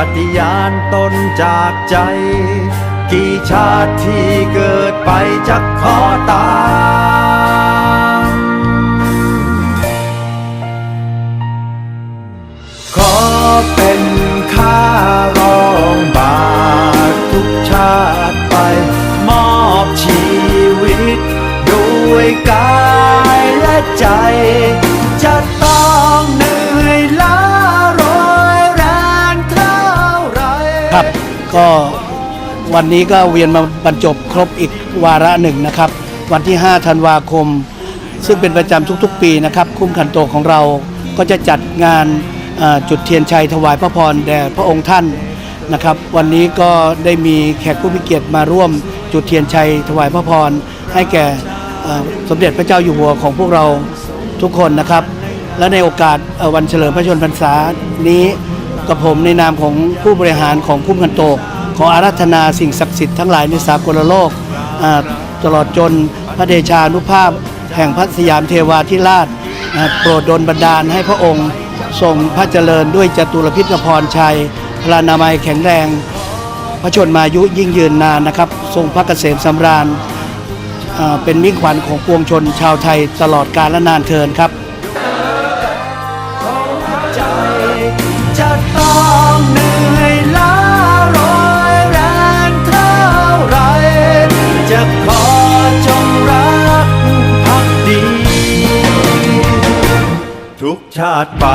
ปฏิญาณตนจากใจ กี่ชาติที่เกิดไปจะขอตามขอเป็นข้ารองบาททุกชาติไป มอบชีวิต ด้วยกายและใจ ก็วันนี้ก็เวียนมาบรรจบครบอีกวาระหนึ่งนะครับ วันที่ 5 ธันวาคม ซึ่งเป็นประจำทุกๆ ปีนะครับ คุ้มขันโตของเราก็จะจัดงานจุดเทียนชัยถวายพระพรแด่พระองค์ท่านนะครับ วันนี้ก็ได้มีแขกผู้มีเกียรติมาร่วมจุดเทียนชัยถวายพระพรให้แก่สมเด็จพระเจ้าอยู่หัวของพวกเราทุกคนนะครับ และในโอกาสวันเฉลิมพระชนมพรรษานี้ กับผมในนามของผู้บริหารของคุ้มกันโตก ขออารัธนาสิ่งศักดิ์สิทธิ์ทั้งหลายในสากลโลกตลอดจนพระเดชานุภาพ แห่งพระสยามเทวาธิราชโปรดดลบันดาลให้พระองค์ทรงพระเจริญด้วยจตุรพิธพรชัย พลานามัยแข็งแรง พระชนมายุยิ่งยืนนานนะครับ ทรงพระเกษมสำราญเป็นมิ่งขวัญของปวงชนชาวไทยตลอดกาลและนานเทินครับ ชาติไป